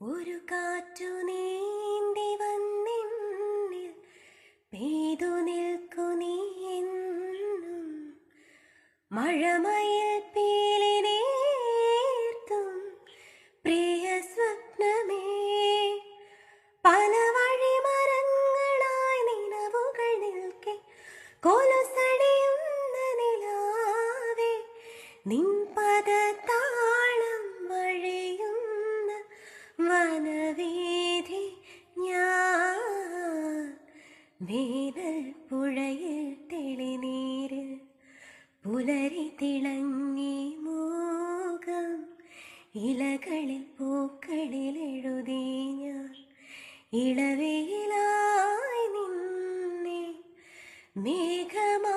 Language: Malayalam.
ഒരു കാറ്റു നീന്തി വന്നിന്നിൽ പെയ്തു നിൽക്കു നീ എന്നും. മഴമയിൽ പീലി നീർത്തും പ്രിയ സ്വപ്നമേ. പല വഴി മരങ്ങളായി നിലവുകൾ നിൽക്കെ കൊലുസടിയുന്ന നിലാവേ. നിൻ പദതാളം മനവേദി ഞാൻ വേനൽ പുഴയിൽ തെളിനീര് പുലരി തിളങ്ങി മൂകം ഇലകളിൽ പൂക്കളിൽ എഴുതി ഞാൻ. ഇളവയിലായി നിന്നെ മേഘമാ